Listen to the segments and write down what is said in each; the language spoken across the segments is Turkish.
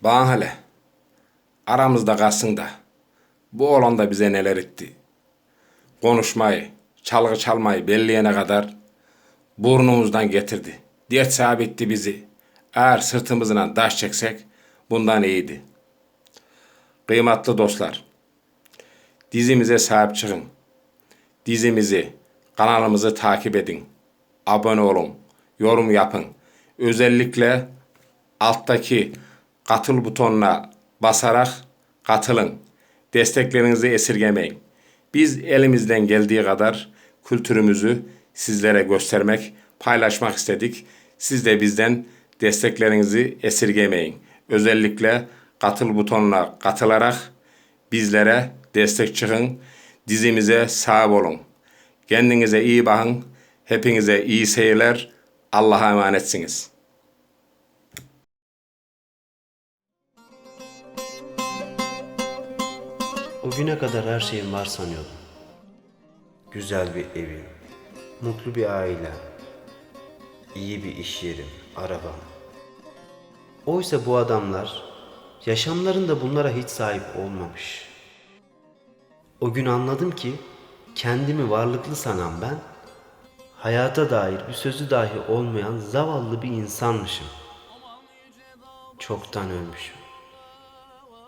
Bana hele. Aramızda kalsın da. Bu oğlan da bize neler etti. Konuşmayı, çalgı çalmayı belleyene kadar burnumuzdan getirdi. Dert sahibi bizi. Eğer sırtımızdan taş çeksek bundan iyiydi. Kıymetli dostlar, dizimize sahip çıkın. Dizimizi, kanalımızı takip edin. Abone olun, yorum yapın. Özellikle alttaki katıl butonuna basarak katılın. Desteklerinizi esirgemeyin. Biz elimizden geldiği kadar kültürümüzü sizlere göstermek, paylaşmak istedik. Siz de bizden desteklerinizi esirgemeyin. Özellikle katıl butonuna katılarak bizlere destek çıkın. Dizimize sahip olun. Kendinize iyi bakın. Hepinize iyi seyirler. Allah'a emanetsiniz. O güne kadar her şeyim var sanıyordum. Güzel bir evim, mutlu bir ailem, iyi bir iş yerim, arabam. Oysa bu adamlar yaşamlarında bunlara hiç sahip olmamış. O gün anladım ki kendimi varlıklı sanan ben hayata dair bir sözü dahi olmayan zavallı bir insanmışım. Çoktan ölmüşüm.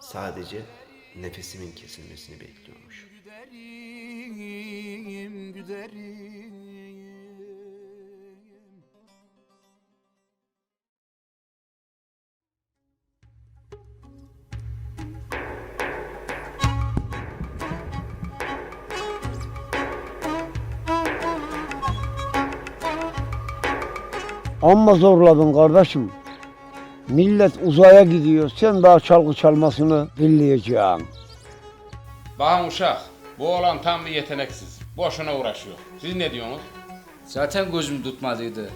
Sadece nefesimin kesilmesini bekliyormuş. Güderim, güderim. Amma zorladın kardeşim. Millet uzaya gidiyor. Sen daha çalgı çalmasını billeyeceksin. Bakın uşak, bu oğlan tam bir yeteneksiz. Boşuna uğraşıyor. Siz ne diyorsunuz? Zaten gözüm tutmadıydı.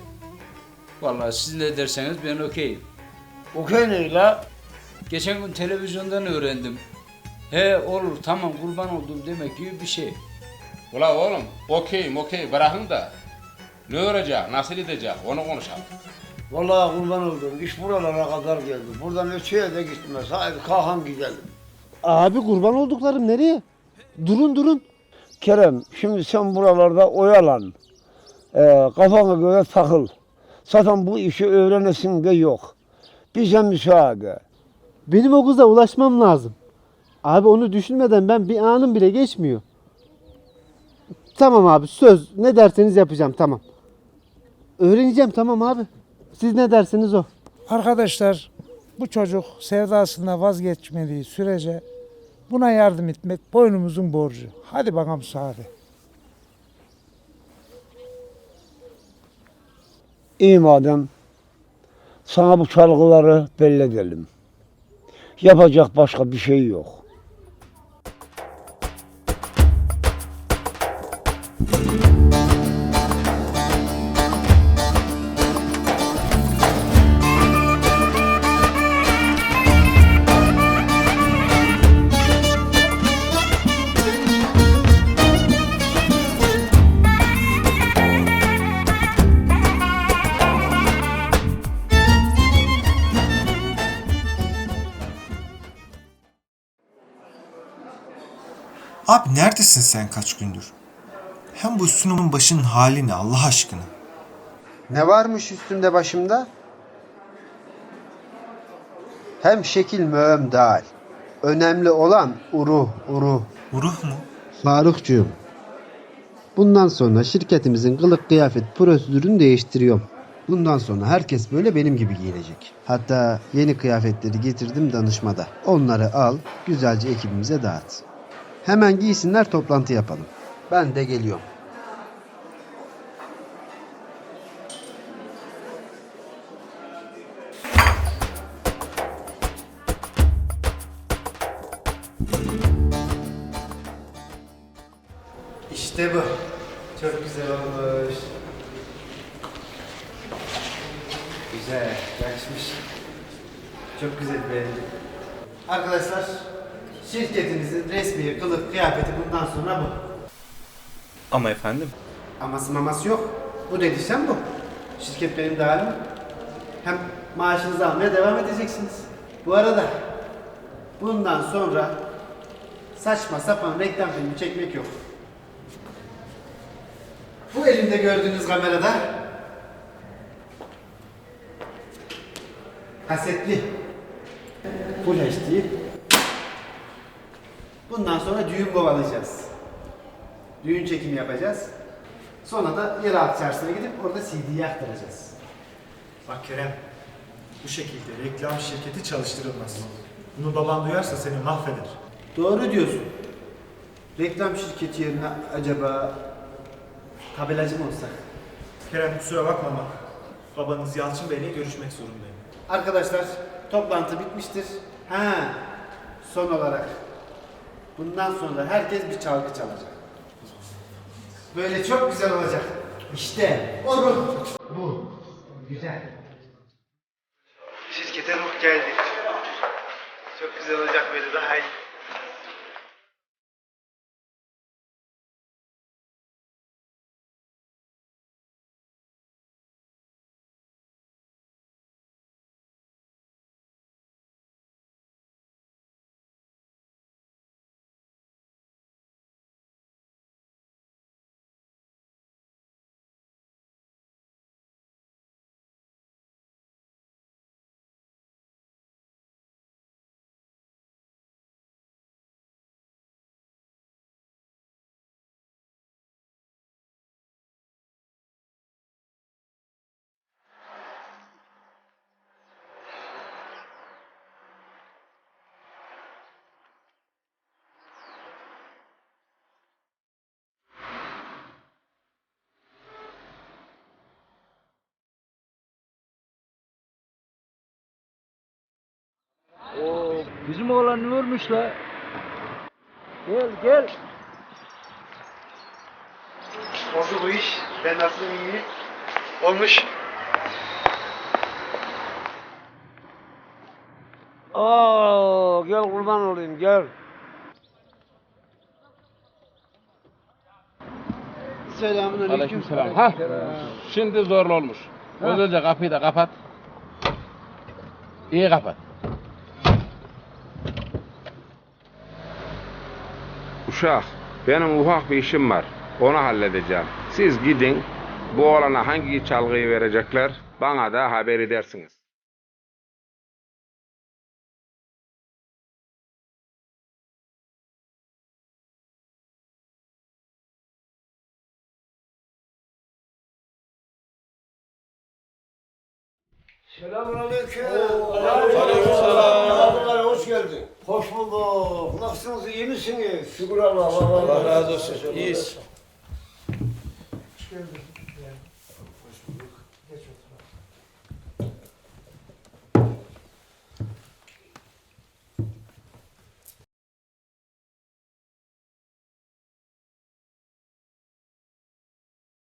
Vallahi siz ne derseniz ben okeyim. Okey ne la? Geçen gün televizyondan öğrendim. He olur tamam kurban oldum demek gibi bir şey. Ula oğlum, okey okey bırakın da. Ne öğrenecek, nasıl edecek onu konuşalım. Vallahi kurban oldum. İş buralara kadar geldi. Buradan öteye de gitmez. Haydi kalkan gidelim. Abi kurban olduklarım nereye? Durun durun. Kerem şimdi sen buralarda oyalan. Ee, kafana göre takıl. Zaten bu işi öğrenesin de yok. Bize müsaade. Benim o kıza ulaşmam lazım. Abi onu düşünmeden ben bir anım bile geçmiyor. Tamam abi söz ne derseniz yapacağım tamam. Öğreneceğim tamam abi. Siz ne derseniz o. Arkadaşlar bu çocuk sevdasında vazgeçmediği sürece buna yardım etmek boynumuzun borcu. Hadi bakalım müsaade. İyi madem sana bu çalgıları belli edelim. Yapacak başka bir şey yok. Neredesin sen kaç gündür? Hem bu üstünün başının hali ne Allah aşkına? Ne varmış üstümde başımda? Hem şekil mühim değil. Önemli olan uruh, uruh. Uruh mu? Farukcuğum. Bundan sonra şirketimizin kılık kıyafet prosedürünü değiştiriyorum. Bundan sonra herkes böyle benim gibi giyinecek. Hatta yeni kıyafetleri getirdim danışmada. Onları al, güzelce ekibimize dağıt. Hemen giysinler toplantı yapalım. Ben de geliyorum. İşte bu. Çok güzel olmuş. Güzel, yakışmış. Çok güzel beğendim. Arkadaşlar, şirketimizin resmi kılık kıyafeti bundan sonra bu. Ama efendim. Aması maması yok. Bu dediysem bu. Şirket benim dahilim. Hem maaşınızı almaya devam edeceksiniz. Bu arada bundan sonra saçma sapan reklam filmi çekmek yok. Bu elimde gördüğünüz kamerada kasetli Full HD Bundan sonra düğün kovalayacağız. Düğün çekimi yapacağız. Sonra da yeraltı çarşısına gidip orada CD'yi aktaracağız. Bak Kerem, bu şekilde reklam şirketi çalıştırılmaz. Bunu baban duyarsa seni mahveder. Doğru diyorsun. Reklam şirketi yerine acaba tabelacı mı olsak? Kerem kusura bakma ama babanız Yalçın Bey'le görüşmek zorundayım. Arkadaşlar toplantı bitmiştir. Ha, son olarak bundan sonra herkes bir çalgı çalacak. Böyle çok güzel olacak. İşte onun bu. Güzel. Şirkete ruh geldi. Çok güzel olacak böyle daha iyi. Bizim oğlan ne olmuş la? Gel gel. Oldu bu iş. Ben nasıl iyiyim? Olmuş. Aa, gel kurban olayım gel. Selamun Aleykümselam. Ha. Şimdi zorlu olmuş. Güzelce kapıyı da kapat. İyi kapat. Uşak, benim ufak bir işim var. Onu halledeceğim. Siz gidin. Bu oğlana hangi çalgıyı verecekler? Bana da haber edersiniz. Selamünaleyküm. Aleykümselam. Hoş geldin. Hoş bulduk. Nasılsınız? iyi misiniz? Şükür Allah. Allah, razı olsun. İyiyiz.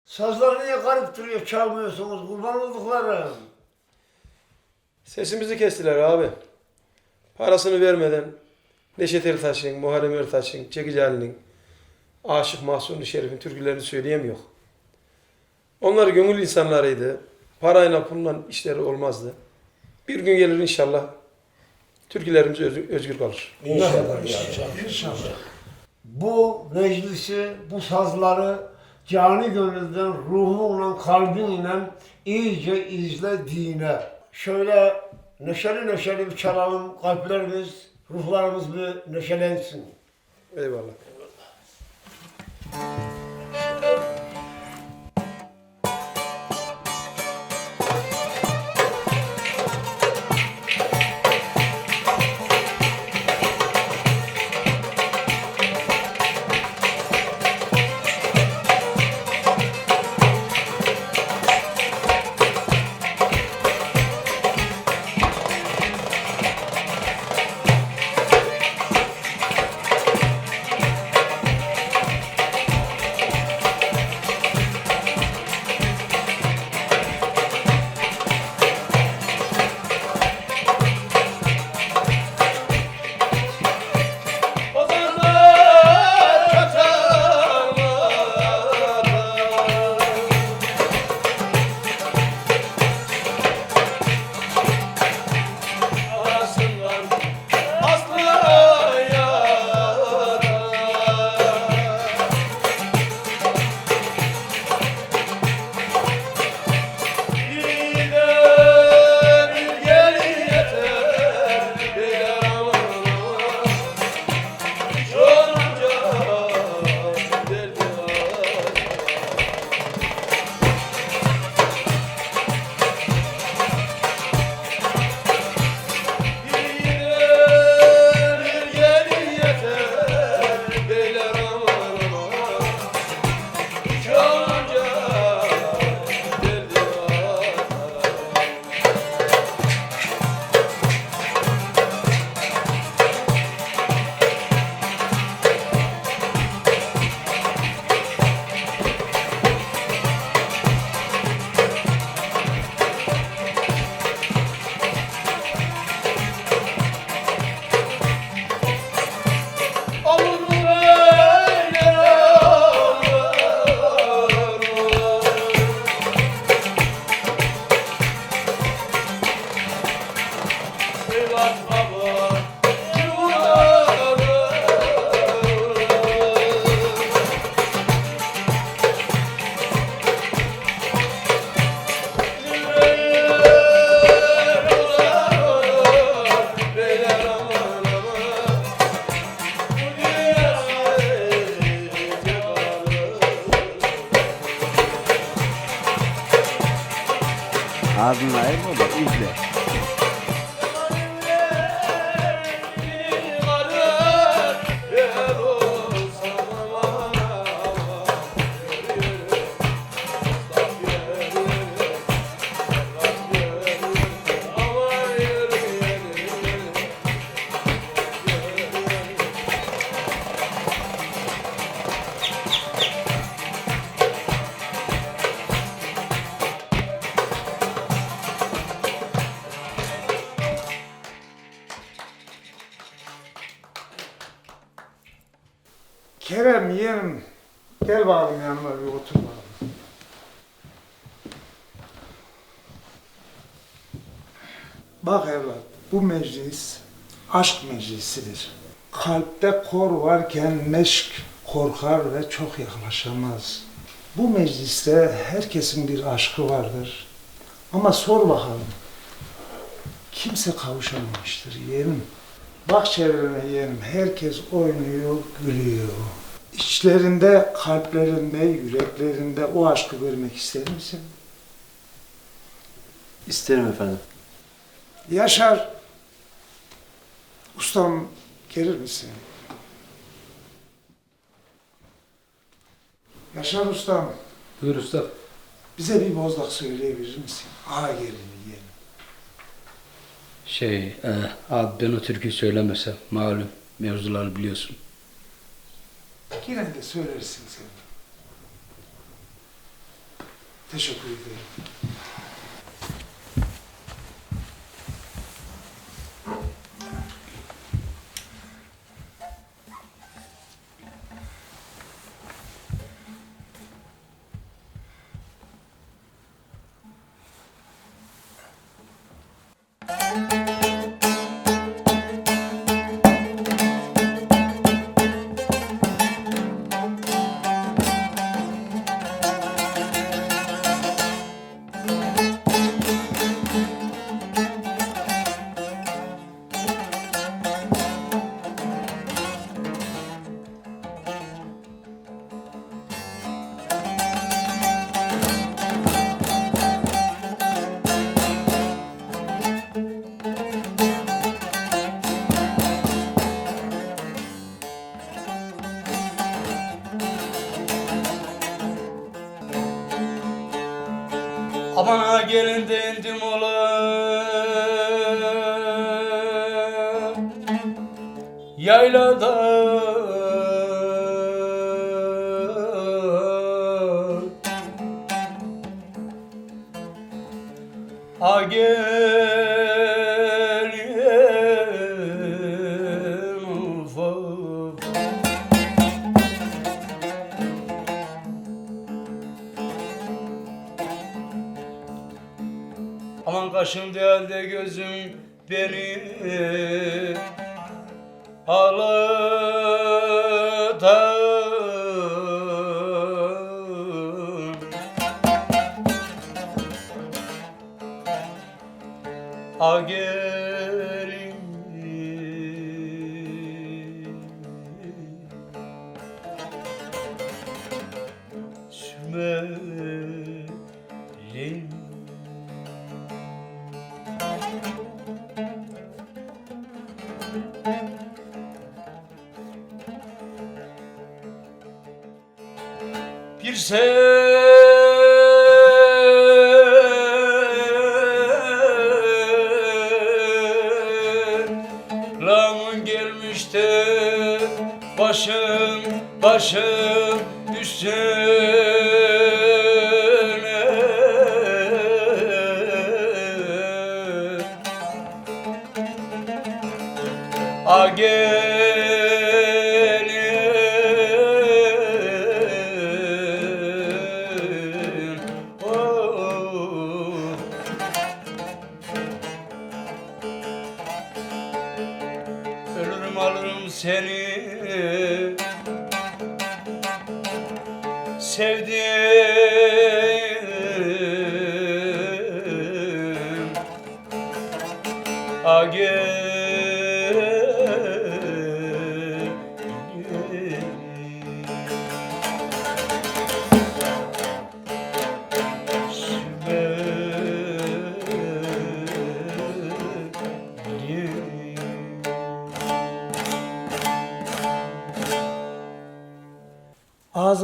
Sazlar niye garip duruyor çalmıyorsunuz kurban olduklarım. Sesimizi kestiler abi. Parasını vermeden Neşet Ertaş'ın, Muharrem Ertaş'ın, Çekici Ali'nin, Aşık Mahsuni Şerif'in türkülerini söyleyemiyor. Onlar gönül insanlarıydı. Parayla pulla işleri olmazdı. Bir gün gelir inşallah türkülerimiz öz- özgür kalır. Bu meclisi, bu sazları cani gönülden, ruhunla, kalbinle iyice izle dine. Şöyle neşeli neşeli bir çalalım, kalplerimiz, ruhlarımız bir neşelensin. Eyvallah. Aşk meclisidir. Kalpte kor varken meşk korkar ve çok yaklaşamaz. Bu mecliste herkesin bir aşkı vardır. Ama sor bakalım. Kimse kavuşamamıştır yeğenim. Bak çevrene yeğenim, herkes oynuyor, gülüyor. İçlerinde, kalplerinde, yüreklerinde o aşkı görmek ister misin? İsterim efendim. Yaşar, ustam gelir misin? Yaşar ustam, Buyur usta. bize bir bozlak söyleyebilir misin? Ağa gelin yeğenim. Şey, e, abi ben o türküyü söylemesem malum mevzuları biliyorsun. Yine de söylersin sen. Teşekkür ederim. A gelin ufak. Aman kaşım değil de gözüm beni selamın gelmiş de başım başım üstüne. A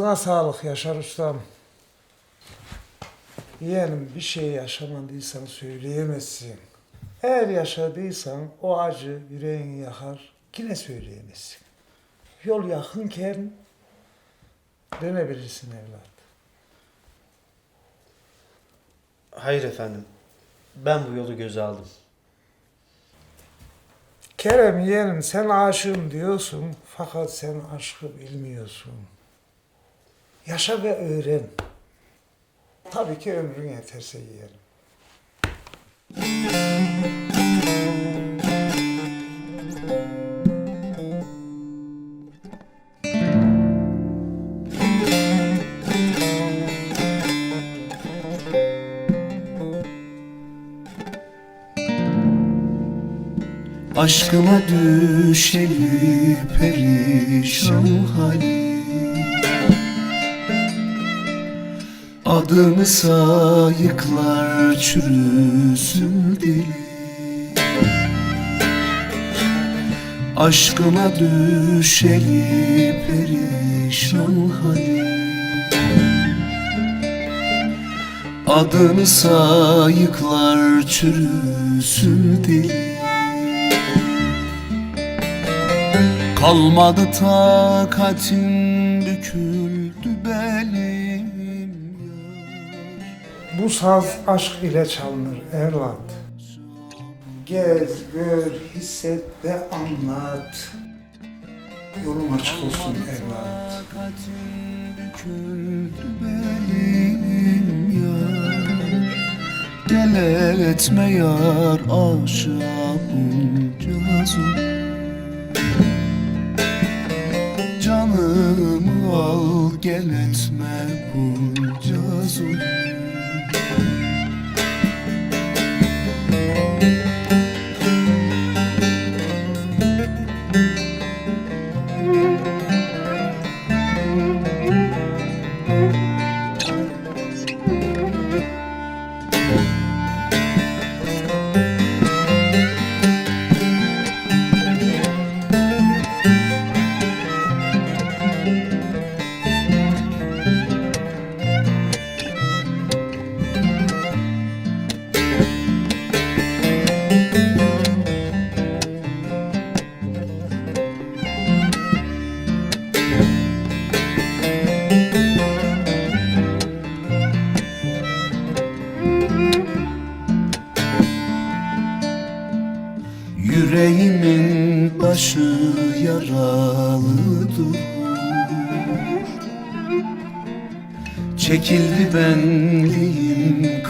Ağzına sağlık Yaşar Ustam. Yeğenim bir şey yaşamadıysan söyleyemezsin. Eğer yaşadıysan o acı yüreğini yakar, yine söyleyemezsin. Yol yakınken dönebilirsin evlat. Hayır efendim. Ben bu yolu göze aldım. Kerem yeğenim sen aşığım diyorsun fakat sen aşkı bilmiyorsun. Yaşa ve öğren. Tabii ki ömrün yeterse yeğenim. Aşkıma düşeli perişan halim Adımı sayıklar çürüsün dili. Aşkıma düşeli perişan halim Adını sayıklar çürüsün dili. Kalmadı takatim büküldü Bu saz aşk ile çalınır evlat. Gez, gör, hisset ve anlat. Yolun açık olsun evlat. Gel etme yar aşağı bunca Canımı al gel etme bunca zulüm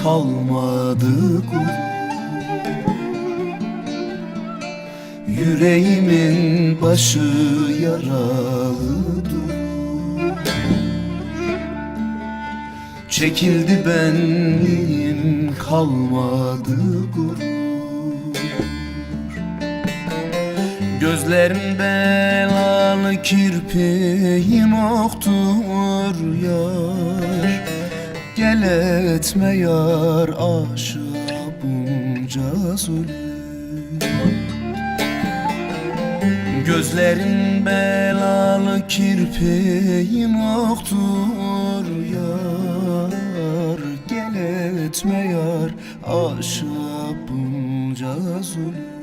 kalmadı gurur Yüreğimin başı yaralıdır Çekildi benliğim kalmadı gurur Gözlerim belalı kirpiğim oktur yar Gel etme yar aşağı bunca zulüm. Gözlerin belalı kirpiğim oktur yar. Gel etme yar aşağı bunca zulüm